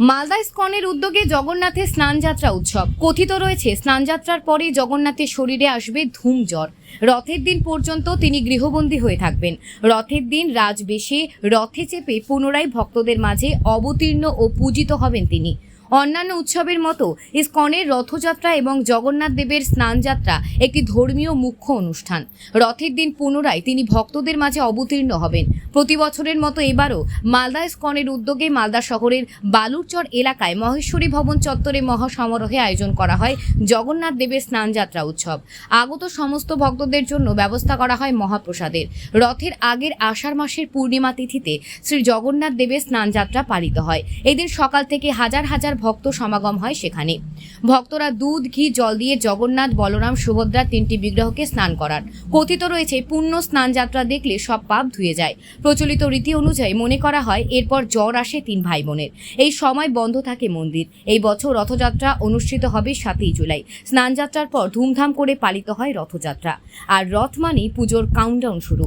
মালদা স্কনের উদ্যোগে জগন্নাথের স্নানযাত্রা উৎসব। কথিত রয়েছে, স্নানযাত্রার পরে জগন্নাথের শরীরে আসবে ধূম জ্বর। রথের দিন পর্যন্ত তিনি গৃহবন্দী হয়ে থাকবেন। রথের দিন রাজবেশে রথে চেপে পুনরায় ভক্তদের মাঝে অবতীর্ণ ও পূজিত হবেন তিনি। অন্যান্য উৎসবের মতো ইস্কনের রথযাত্রা এবং জগন্নাথ দেবের স্নানযাত্রা একটি ধর্মীয় মুখ্য অনুষ্ঠান। রথের দিন পুনরায় তিনি ভক্তদের মাঝে অবতীর্ণ হবেন। প্রতি বছরের মতো এবারও মালদা ইস্কনের উদ্যোগে মালদা শহরের বালুরচর এলাকায় মহেশ্বরী ভবন চত্বরে মহাসমারোহে আয়োজন করা হয় জগন্নাথ দেবের স্নানযাত্রা উৎসব। আগত সমস্ত ভক্তদের জন্য ব্যবস্থা করা হয় মহাপ্রসাদের। রথের আগের আষাঢ় মাসের পূর্ণিমা তিথিতে শ্রী জগন্নাথ দেবের স্নানযাত্রা পালিত হয়। এদিন সকাল থেকে হাজার হাজার ভক্ত সমাগম হয় সেখানে। ভক্তরা দুধ, ঘি, জল দিয়ে জগন্নাথ, বলরাম সুভদ্রার তিনটি বিগ্রহকে স্নান করান। কথিত রয়েছে পূর্ণ স্নানযাত্রা দেখলে সব পাপ ধুয়ে যায়। প্রচলিত রীতি অনুযায়ী মনে করা হয়, এরপর জ্বর আসে তিন ভাই বোনের এই সময় বন্ধ থাকে মন্দির। এই বছর রথযাত্রা অনুষ্ঠিত হবে সাতই জুলাই। স্নানযাত্রার পর ধুমধাম করে পালিত হয় রথযাত্রা। আর রথ মানেই পুজোর কাউন্টডাউন শুরু।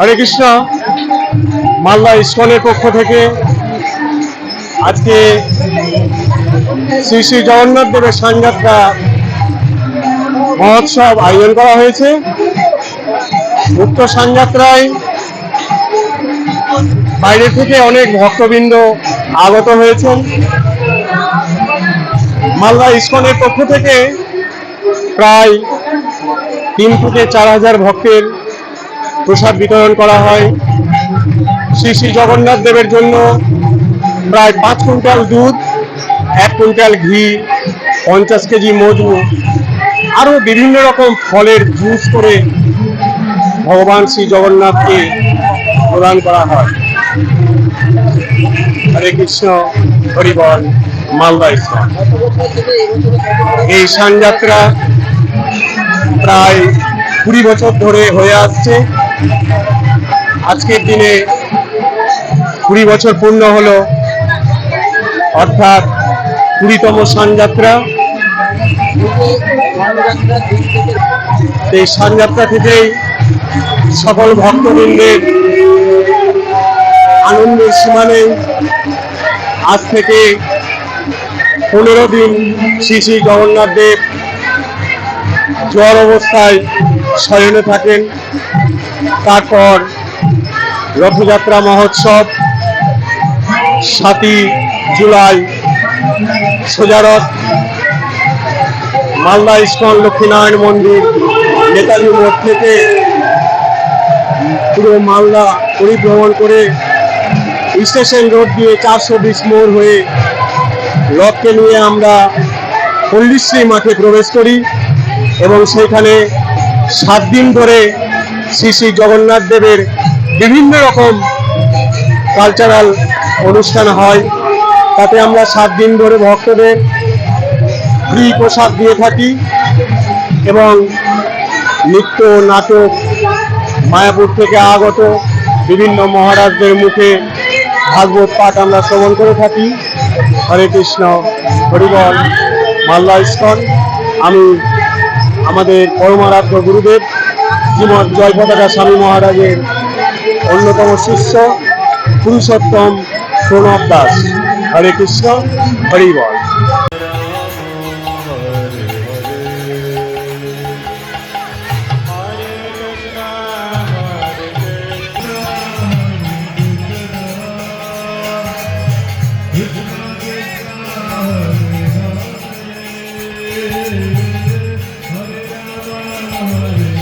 হরে কৃষ্ণ। মালদা ইস্কনের পক্ষ থেকে আজকে শ্রী শ্রী জগন্নাথ দেবের সাংযাত্রা মহোৎসব আয়োজন করা হয়েছে। উক্ত সাংযাত্রায় বাইরে থেকে অনেক ভক্তবৃন্দ আগত হয়েছেন। মালদা ইস্কনের পক্ষ থেকে প্রায় তিন থেকে চার হাজার ভক্তের প্রসাদ বিতরণ করা হয়। শ্রী শ্রী জগন্নাথ দেবের জন্য প্রায় পাঁচ কুইন্টাল দুধ, এক কুইন্টাল ঘি, পঞ্চাশ কেজি মধু আরও বিভিন্ন রকম ফলের জুস করে ভগবান শ্রী জগন্নাথকে প্রদান করা হয়। হরে কৃষ্ণ হরিবল মালদা ইসলাম এই সানযাত্রা প্রায় কুড়ি বছর ধরে হয়ে আসছে। আজকের দিনে কুড়ি বছর পূর্ণ হলো, অর্থাৎ কুড়িতম সানযাত্রা। এই সানযাত্রা থেকেই সকল ভক্তবৃন্দের আনন্দের সীমা নেই। আজ থেকে পনেরো দিন শ্রী শ্রী জগন্নাথ দেব জ্বর অবস্থায় শয়নে থাকেন। তারপর রথযাত্রা মহোৎসব, সাতই জুলাই সোজারথ মালদা ইস্কন লক্ষ্মীনারায়ণ মন্দির, নেতাজি মোড় থেকে পুরো মালদা পরিভ্রমণ করে স্টেশন রোড দিয়ে চারশো বিশ মোড় হয়ে রথকে নিয়ে আমরা পল্লিশ্রী মাঠে প্রবেশ করি এবং সেখানে সাত দিন ধরে শ্রী শ্রী জগন্নাথ দেবের বিভিন্ন রকম কালচারাল অনুষ্ঠান হয়। তাতে আমরা সাত দিন ধরে ভক্তদের ফ্রি প্রসাদ দিয়ে থাকি এবং নৃত্য, নাটক, মায়াপুর থেকে আগত বিভিন্ন মহারাজদের মুখে ভাগবত পাঠ আমরা শ্রবণ করে থাকি। হরে কৃষ্ণ হরিবল মাল্লা ইস্কন। আমি আমাদের পরমারাধ্য গুরুদেব। জীবন জয় পতাকা স্বামী মহারাজের অন্যতম শিষ্য পুরুষোত্তম প্রণব দাস হরে কৃষ্ণ হরিবল Hare Rama Hare